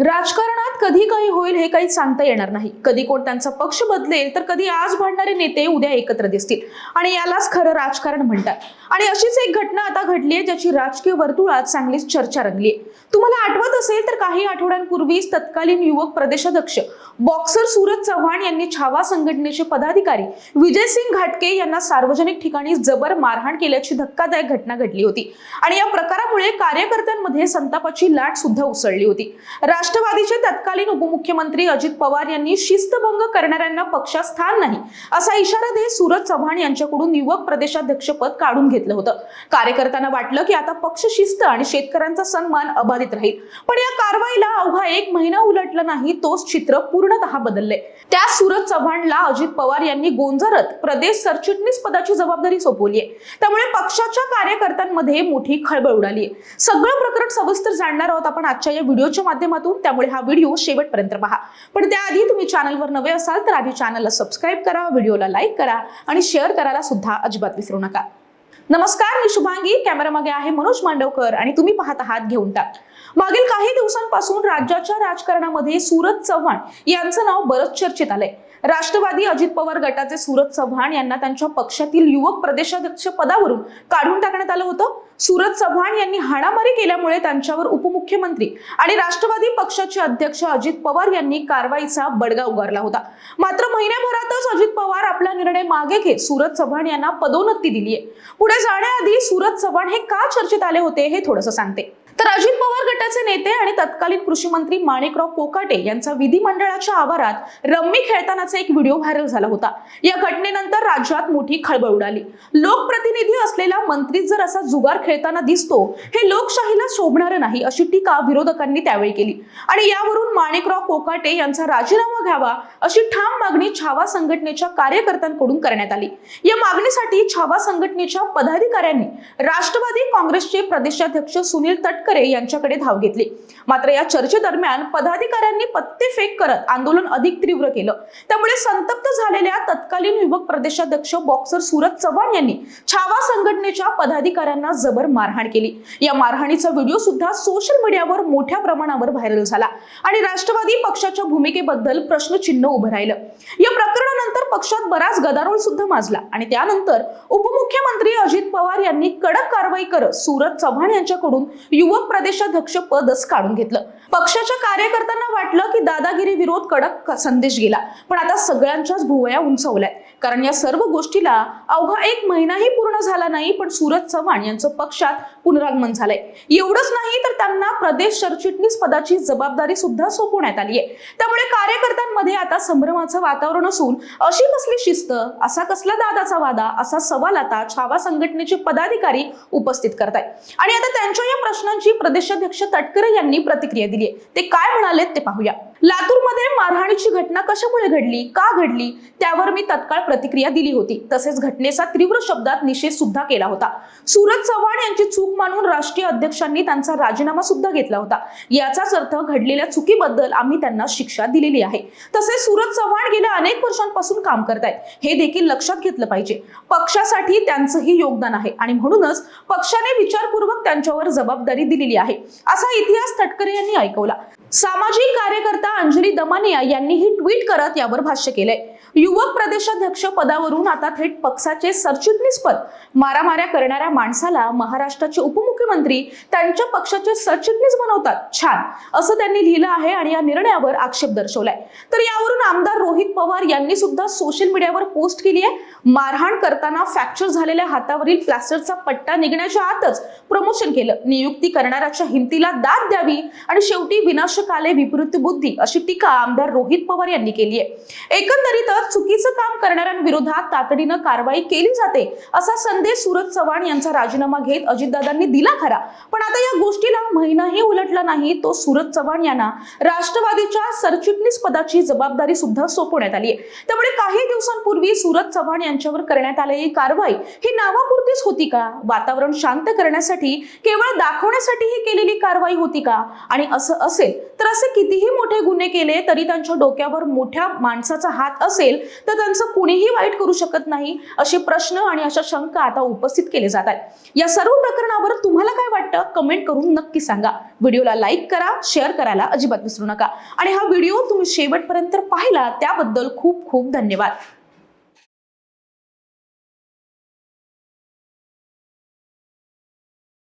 राजकारणात कधी काही होईल हे काही सांगता येणार नाही. कधी कोण त्यांचा पक्ष बदलेल तर कधी आज भांडणारे नेते उद्या एकत्र दिसतील. आणि यालाच खरं राजकारण म्हणतात. आणि अशीच एक घटना आता घडली आहे ज्याची राजकीय वर्तुळात चांगलीच चर्चा रंगली आहे. तुम्हाला आठवत असेल तर काही आठवड्यांपूर्वीच तत्कालीन युवक प्रदेशाध्यक्ष बॉक्सर सूरज चव्हाण यांनी छावा संघटनेचे पदाधिकारी विजयसिंग घाटके यांना सार्वजनिक ठिकाणी जबर मारहाण केल्याची धक्कादायक घटना घडली होती. आणि या प्रकारामुळे कार्यकर्त्यांमध्ये संतापाची लाट सुद्धा उसळली होती. राज राष्ट्रवादीचे तत्कालीन उपमुख्यमंत्री अजित पवार यांनी शिस्तभंग करणाऱ्यांना पक्षात स्थान नाही असा इशारा देत सूरज चव्हाण यांच्याकडून युवक प्रदेशाध्यक्षपद काढून घेतलं होतं. कार्यकर्त्यांना वाटलं की आता पक्ष शिस्त आणि शेतकऱ्यांचा सन्मान अबाधित राहील. पण या कारवाईला अवघा एक महिना उलटला नाही तोच चित्र पूर्णतः बदलले त्या सूरज चव्हाणला अजित पवार यांनी गोंजारत प्रदेश सरचिटणीस पदाची जबाबदारी सोपवली आहे त्यामुळे पक्षाच्या कार्यकर्त्यांमध्ये मोठी खळबळ उडाली सगळं प्रकरण सविस्तर जाणणार आहोत आपण आजच्या या व्हिडिओच्या माध्यमातून. त्यामुळे हा व्हिडिओ शेवटपर्यंत पहा. पण त्याआधी तुम्ही चॅनलवर नवे असाल तर आधी चॅनलला सबस्क्राईब करा व्हिडिओला लाईक करा आणि शेअर करायला सुद्धा अजिबात विसरू नका. नमस्कार मी शुभांगी. कॅमेरामागे आहे मनोज मांडवकर आणि तुम्ही पाहत आहात घेऊन टाक. मागील काही दिवसांपासून राज्याच्या राजकारणामध्ये सूरज चव्हाण यांचं नाव बरंच चर्चेत आलंय. राष्ट्रवादी अजित पवार गटाचे सूरज चव्हाण यांना त्यांच्या पक्षातील युवक प्रदेशाध्यक्ष पदावरून काढून टाकण्यात आलं होतं. सूरज चव्हाण यांनी हाणामारी केल्यामुळे त्यांच्यावर उपमुख्यमंत्री आणि राष्ट्रवादी पक्षाचे अध्यक्ष अजित पवार यांनी कारवाईचा बडगा उगारला होता. मात्र महिन्याभरातच अजित पवार आपला निर्णय मागे घेत सूरज चव्हाण यांना पदोन्नती दिली आहे पुढे जाण्याआधी सूरज चव्हाण हे का चर्चेत आले होते हे थोडंसं सांगते. तर अजित पवार गटाचे नेते आणि तत्कालीन कृषी मंत्री माणिकराव कोकाटे यांचा विधिमंडळाच्या आवारात रम्मी खेळतानाचा एक व्हिडिओ व्हायरल झाला होता. या घटनेनंतर राज्यात मोठी खळबळ उडाली. लोकप्रतिनिधी असलेला मंत्री जर असा जुगार खेळताना दिसतो हे लोकशाहीला शोभणारं नाही अशी टीका विरोधकांनी त्यावेळी केली. आणि यावरून माणिकराव कोकाटे यांचा राजीनामा घ्यावा अशी ठाम मागणी छावा संघटनेच्या कार्यकर्त्यांकडून करण्यात आली. या मागणीसाठी छावा संघटनेच्या पदाधिकाऱ्यांनी राष्ट्रवादी काँग्रेसचे प्रदेशाध्यक्ष सुनील तटकर तटकरे यांच्याकडे धाव घेतली. मात्र या चर्चेदरम्यान पदाधिकाऱ्यांनी पत्ते फेक करत आंदोलन अधिक तीव्र केलं. त्यामुळे संतप्त झालेल्या तत्कालीन युवक प्रदेशाध्यक्ष बॉक्सर सूरज चव्हाण यांनी छावा संघटनेच्या पदाधिकाऱ्यांना जबर मारहाण केली. या मारहाणीचा व्हिडिओ सुद्धा सोशल मीडियावर मोठ्या प्रमाणावर व्हायरल झाला आणि राष्ट्रवादी पक्षाच्या भूमिकेबद्दल प्रश्नचिन्ह उभं राहिलं. या प्रकरणानंतर पक्षात बराच गदारोळ सुद्धा माजला आणि त्यानंतर उपमुख्यमंत्री अजित पवार यांनी कडक कारवाई करत सूरज चव्हाण यांच्याकडून युवक प्रदेशाध्यक्ष पदच काढून घेतलं. पक्षाच्या कार्यकर्त्यांना वाटलं की दादागिरी विरोध कडक संदेश गेला. पण आता सगळ्यांच्याच भुवया उंचावल्यात. कारण या सर्व गोष्टीला अवघा एक महिनाही पूर्ण झाला नाही पण सूरज चव्हाण यांचं पक्षात पुनरागमन झालंय. एवढंच नाही तर त्यांना प्रदेश सरचिटणीस पदाची जबाबदारी सुद्धा सोपवण्यात आली आहे. त्यामुळे कार्यकर्त्यांमध्ये आता संभ्रमाचं वातावरण असून अशी कसली शिस्त असा कसला दादाचा वादा असा सवाल आता छावा संघटनेचे पदाधिकारी उपस्थित करतायत. आणि आता त्यांच्या या प्रश्नांची प्रदेशाध्यक्ष तटकरे यांनी प्रतिक्रिया दिली आहे. ते काय म्हणाले ते पाहूया. लातूरमध्ये मारहाणीची घटना कशामुळे घडली का घडली त्यावर मी तत्काळ प्रतिक्रिया दिली होती. तसेच घटनेचा तीव्र शब्दात निषेध सुद्धा केला होता. सूरज चव्हाण यांची चूक मानून राष्ट्रीय अध्यक्षांनी त्यांचा राजीनामा सुद्धा घेतला होता. याचाच अर्थ घडलेल्या चुकीबद्दल आम्ही त्यांना शिक्षा दिलेली आहे. तसेच सूरज चव्हाण गेल्या अनेक वर्षांपासून काम करतायत. हे देखील लक्षात घेतलं पाहिजे. पक्षासाठी त्यांचंही योगदान आहे आणि म्हणूनच पक्षाने विचारपूर्वक त्यांच्यावर जबाबदारी दिलेली आहे. असा इतिहास तटकरे यांनी ऐकवला. सामाजिक कार्यकर्ता अंजली दमानिया यांनीही ट्विट करत यावर भाष्य केलंय. युवक प्रदेशाध्यक्ष पदावरून आता थेट पक्षाचे सरचिटणीस पद मारामाऱ्या करणाऱ्या माणसाला महाराष्ट्राचे उपमुख्यमंत्री त्यांच्या पक्षाचे सरचिटणीस बनवतात. छान. असं त्यांनी लिहिलं आहे आणि या निर्णयावर आक्षेप दर्शवलाय. तर यावरून आमदार रोहित पवार यांनी सुद्धा सोशल मीडियावर पोस्ट केली आहे. मारहाण करताना फ्रॅक्चर झालेल्या हातावरील प्लास्टरचा पट्टा निघण्याच्या आतच प्रमोशन केलं. नियुक्ती करणाऱ्याच्या हिमतीला दाद द्यावी आणि शेवटी विनाशकाले विपरीत बुद्धी अशी टीका आमदार रोहित पवार यांनी केली आहे. एकंदरीतच चुकीचं काम करणाऱ्यांविरोधात तातडीनं कारवाई केली जाते असा संदेश सूरज चव्हाण यांचा राजीनामा घेत अजितदादांनी दिला खरा. पण आता या गोष्टीला महिनाही उलटला नाही तो सुरज चव्हाण यांना राष्ट्रवादीच्या सरचिटणीस पदाची जबाबदारी सुद्धा सोपवण्यात आली आहे. त्यामुळे काही दिवसांपूर्वी सूरज चव्हाण यांच्यावर करण्यात आलेली कारवाई ही नावापुरतीच होती का? वातावरण शांत करण्यासाठी केवळ दाखवण्यासाठी ही केलेली कारवाई होती का? आणि असं असेल तर असे कितीही मोठे गुन्हे केले तरी त्यांच्या डोक्यावर मोठ्या माणसाचा हात असेल असेल तर त्यांचं कुणीही वाईट करू शकत नाही असे प्रश्न आणि अशा शंका आता उपस्थित केले जात आहेत. या सर्व प्रकरणावर तुम्हाला काय वाटतं? कमेंट करून नक्की सांगा. व्हिडिओला लाईक करा शेअर करायला अजिबात विसरू नका. आणि हा व्हिडिओ तुम्ही शेवटपर्यंत पाहिला त्याबद्दल खूप खूप धन्यवाद.